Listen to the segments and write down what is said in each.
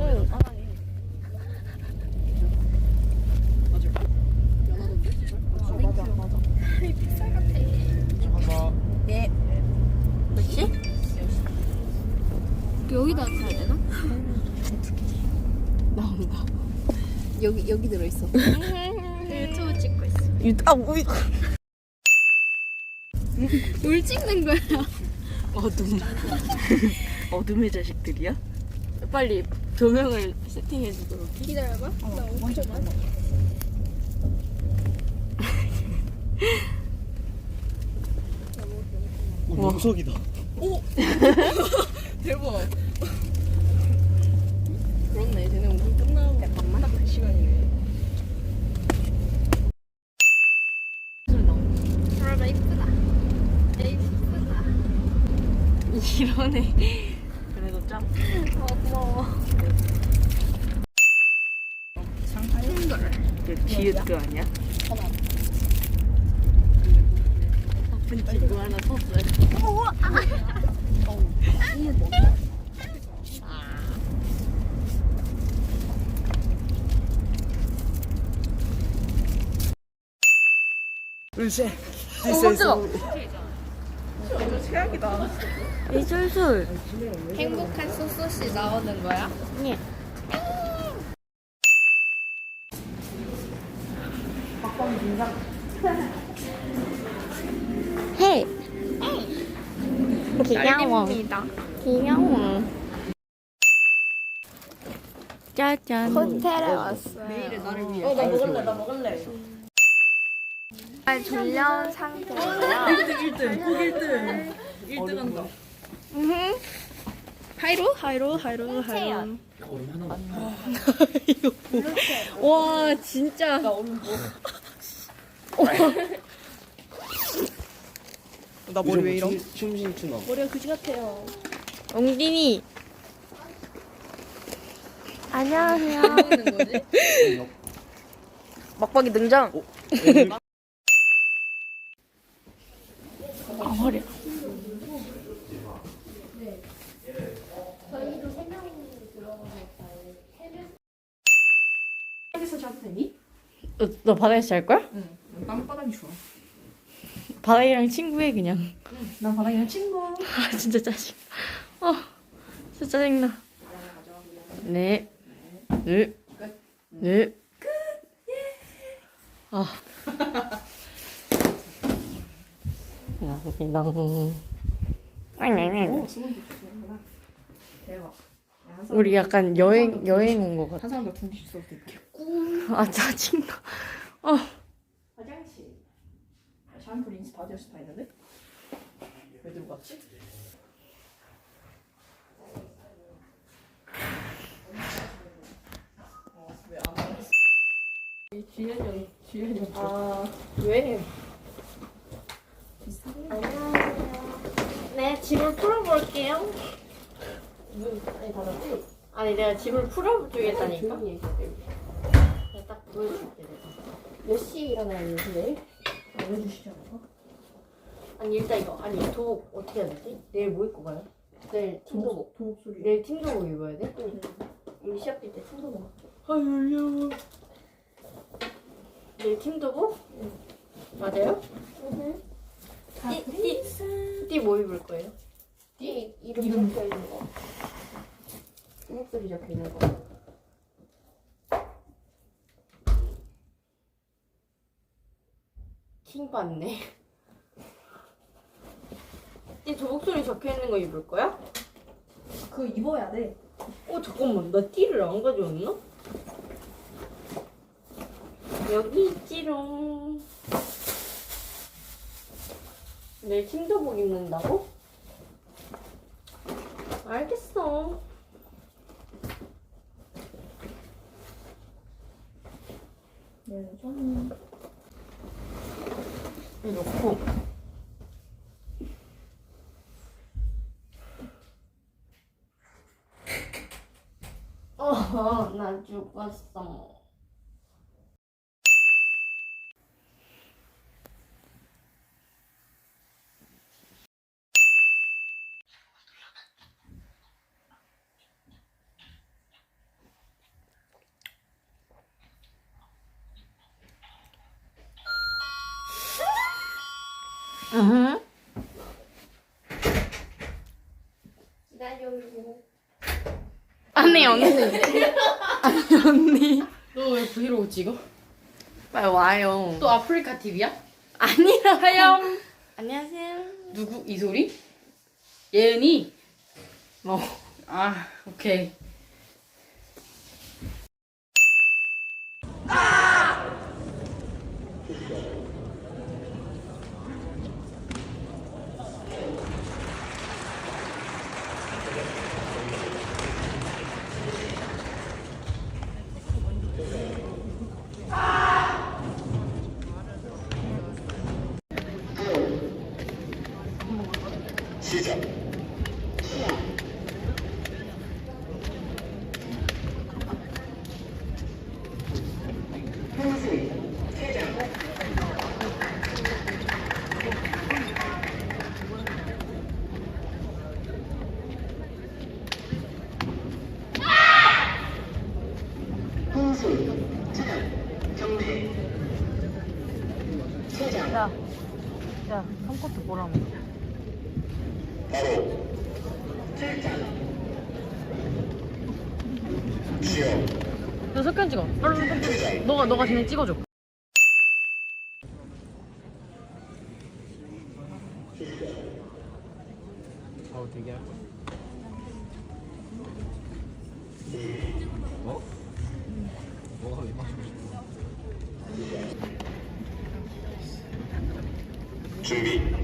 응, 사랑해. 맞아, 맞아. 픽셀 같아. 네. 몇 시? 여기다 타야 되나? 나온다. 여기, 여기 들어 있어. 유튜브 찍고 있어. 유, 아, 우이. 뭘 찍는 거야? 어둠. 어둠의 자식들이야? 빨리 조명을 세팅해 주도록. 기다려봐. 나 5초만. 오, 용석이다. 대박. 그렇네. 쟤네 오늘 끝나고 약간만 딱 시간이네. 그러다 이쁘다. 이쁘다. 이러네. 그래도 짱. 어, 고마워. 한글. 그 디귿도 아니야? 아픈 친구 하나 섰어요. 울세. 어, 깜짝아. 최악이다. 이술술. 행복한 소소씨 나오는 거야? 예. 헤이. 귀여워. 귀여워. 짜잔. 호텔에 왔어요. 나를 위해. 어, 나 먹을래, 나 먹을래. 아, 졸려온 상태예요. 1등, 1등, 꼭 1등. 1등 한다. 하이로, 하이로, 하이로, 하이로. 와, 진짜. 나 얼음 뭐. 나 머리 왜 이러? 춤신 추나. 머리가 그지 같아요. 엉딘이. 안녕하세요. 막박이 등장. 아, 머리. 너, 너 바다에서 잘 걸? 응, 땅바닥이 좋아. 바다이랑 친구해 그냥. 난 바닥이랑 친구. 아 진짜 짜증. 어, 진짜 짜증나. 네. 네. 네. 끝. 아. 여기랑. 대박. 우리 약간 여행 여행 온 것 같아. 한 사람도 둘이 있어도 이렇게. 아 짜증나. 어. 화장실. 샴푸, 린스, 바디 워시 다 있는데? 왜 들고 갔지? 어, 왜안 왔어? 지현이 지현이 아, 왜? 네, 집을 풀어볼게요. 아니, 받았지? 아니 내가 집을 풀어주겠다니까. 조용히 얘기해. 내가 딱 보여줄게 내가. 몇 시에 일어나요, 요새? 알려주시지 않아? 아니 일단 이거 아니 도복 어떻게 해야 되지? 내일 뭐 입고 가요? 내일 팀도복. 도복 소리. 내일 팀도복 입어야 돼? 우리 시합 뛸때 팀도복. 아, 열려. 내일 팀도복? 맞아요? 띠, 띠, 띠뭐 입을 거예요? 띠 이름 적혀 있는 거. 목소리 적혀 있는 거. 킹 받네. 띠 도복소리 적혀 있는 거 입을 거야? 그거 입어야 돼. 어 잠깐만 나 띠를 안 가져왔나? 여기 있지롱. 내일 팀도복 입는다고? 알겠어. 네, 저는 이렇고. 어, 나 죽었어. 응. 아니 언니. 아니 언니. 너 왜 브이로그 찍어? 빨리 와요. 또 아프리카 TV야? 아니라요. 안녕하세요. 누구 이 소리? 예은이? 뭐. 아 오케이. 야, 삼코트 뭐라고? 너 석현 찍어. 너가 너가 그냥 찍어줘. 준비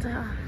끝까지 끝까지. 자